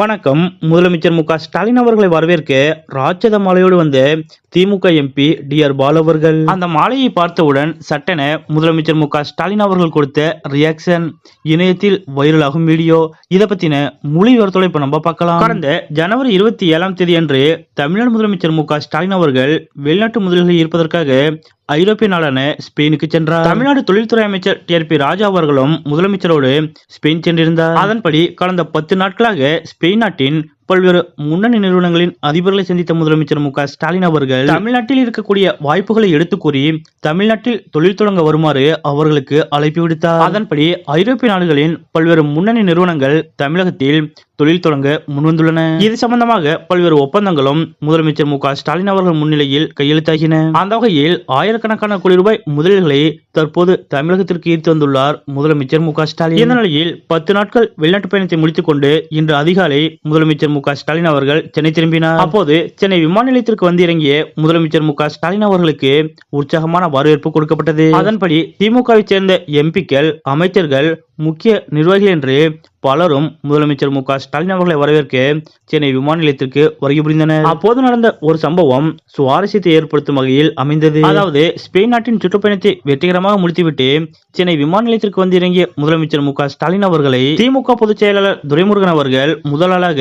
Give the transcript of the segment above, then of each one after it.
வணக்கம். முதலமைச்சர் மு ஸ்டாலின் அவர்களை வரவேற்க ராட்சத மாலையோடு வந்த DMK MP T R Baalu அவர்கள். அந்த மாலையை பார்த்தவுடன் சட்டென முதலமைச்சர் மு ஸ்டாலின் அவர்கள் கொடுத்த ரியாக்ஷன் இணையத்தில் வைரலாகும் வீடியோ. இதை பத்தின மொழி விவரத்தோட இப்ப நம்ம பார்க்கலாம். கடந்த ஜனவரி இருபத்தி ஏழாம் தேதி அன்று தமிழ்நாடு முதலமைச்சர் மு ஸ்டாலின் அவர்கள் வெளிநாட்டு முதல்களை இருப்பதற்காக ஐரோப்பிய நாடான ஸ்பெயினுக்கு சென்றார். தமிழ்நாடு தொழில்துறை அமைச்சர் டி ஆர் பி ராஜா அவர்களும் முதலமைச்சரோடு ஸ்பெயின் சென்றிருந்தார். அதன்படி கடந்த பத்து நாட்களாக ஸ்பெயின் நாட்டின் பல்வேறு முன்னணி நிறுவனங்களின் அதிபர்களை சந்தித்த முதலமைச்சர் மு ஸ்டாலின் அவர்கள் தமிழ்நாட்டில் இருக்கக்கூடிய வாய்ப்புகளை எடுத்து கூறி தமிழ்நாட்டில் தொழில் தொடங்க வருமாறு அவர்களுக்கு அழைப்பு விடுத்தார். அதன்படி ஐரோப்பிய நாடுகளின் பல்வேறு முன்னணி நிறுவனங்கள் தமிழகத்தில் தொழில் தொடங்க முன்வந்துள்ளன. இது சம்பந்தமாக பல்வேறு ஒப்பந்தங்களும் முதலமைச்சர் மு ஸ்டாலின் அவர்கள் முன்னிலையில் கையெழுத்தாகின. அந்த வகையில் ஆயிரக்கணக்கான கோடி ரூபாய் முதலீடுகளை தற்போது தமிழகத்திற்கு ஈர்த்து வந்துள்ளார் முதலமைச்சர் மு ஸ்டாலின். இந்த நிலையில் பத்து நாட்கள் வெளிநாட்டு பயணத்தை முடித்துக் கொண்டு இன்று அதிகாலை முதலமைச்சர் மு ஸ்டாலின் அவர்கள் சென்னை திரும்பினார். அப்போது சென்னை விமான நிலையத்திற்கு வந்து இறங்கிய முதலமைச்சர் மு ஸ்டாலின் அவர்களுக்கு உற்சாகமான வரவேற்பு கொடுக்கப்பட்டது. அதன்படி திமுகவை சேர்ந்த எம்பிக்கள் அமைச்சர்கள் முக்கிய நிர்வாகிகள் என்று பலரும் முதலமைச்சர் மு க ஸ்டாலின் அவர்களை வரவேற்க சென்னை விமான நிலையத்திற்கு வருகை புரிந்தனர். அப்போது நடந்த ஒரு சம்பவம் சுவாரஸ்யத்தை ஏற்படுத்தும் வகையில் அமைந்தது. அதாவது ஸ்பெயின் நாட்டின் சுற்றுப்பயணத்தை வெற்றிகரமாக முடித்துவிட்டு சென்னை விமான நிலையத்திற்கு வந்து இறங்கிய முதலமைச்சர் மு க ஸ்டாலின் அவர்களை திமுக பொதுச் செயலாளர் துரைமுருகன் அவர்கள் முதலாளாக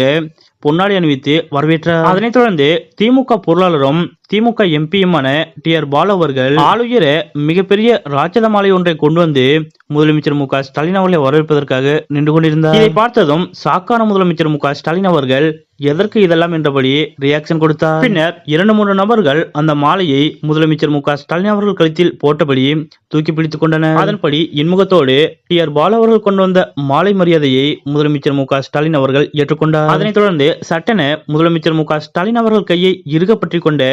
பொன்னாடி அணிவித்து வரவேற்றார் அதனைத் தொடர்ந்து திமுக பொருளாளரும் திமுக எம்பியுமான டி ஆர் பாலு அவர்கள் ஆளுயர மிகப்பெரிய ராட்சத மாலை ஒன்றை கொண்டு வந்து முதலமைச்சர் மு ஸ்டாலின் அவர்களை வரவேற்பதற்காக நின்று கொண்டிருந்தார். இதை பார்த்ததும் சாக்கான முதலமைச்சர் மு ஸ்டாலின் அவர்கள் எதற்கு இதெல்லாம் என்றபடி ரியாக்ஷன் கொடுத்தார். பின்னர் இரண்டு மூன்று நபர்கள் அந்த மாலையை முதலமைச்சர் மு க ஸ்டாலின் அவர்கள் கழுத்தில் போட்டபடியே தூக்கி பிடித்துக் கொண்டனர். அதன்படி இன்முகத்தோடு டி ஆர் பாலு அவர்கள் கொண்டு வந்த மாலை மரியாதையை முதலமைச்சர் மு க ஸ்டாலின் அவர்கள் ஏற்றுக்கொண்டார். அதனைத் தொடர்ந்து சட்டென முதலமைச்சர் மு க ஸ்டாலின் அவர்கள் கையை இறுக கொண்ட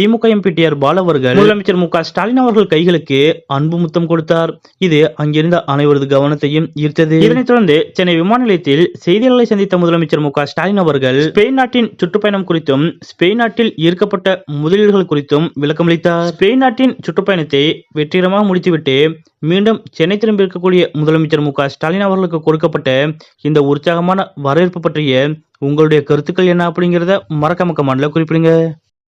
DMK MP T R Baalu அவர்கள் முதலமைச்சர் மு க ஸ்டாலின் அவர்கள் கைகளுக்கு அன்பு முத்தம் கொடுத்தார். இது அங்கிருந்த அனைவரது கவனத்தையும் ஈர்த்தது. இதனைத் தொடர்ந்து சென்னை விமான நிலையத்தில் செய்தியாளர்களை சந்தித்த முதலமைச்சர் மு க ஸ்டாலின் அவர்கள் ஸ்பெயின் நாட்டின் சுற்றுப்பயணம் குறித்தும் ஸ்பெயின் நாட்டில் ஈர்க்கப்பட்ட முதலீடுகள் குறித்தும் விளக்கமளித்தார் ஸ்பெயின் நாட்டின் சுற்றுப்பயணத்தை வெற்றிகரமாக முடித்துவிட்டு மீண்டும் சென்னை திரும்பி இருக்கக்கூடிய முதலமைச்சர் மு ஸ்டாலின் அவர்களுக்கு கொடுக்கப்பட்ட இந்த உற்சாகமான வரவேற்பு பற்றிய உங்களுடைய கருத்துக்கள் என்ன அப்படிங்கிறத மறக்காம கமெண்ட்ல குறிப்பிடுங்க.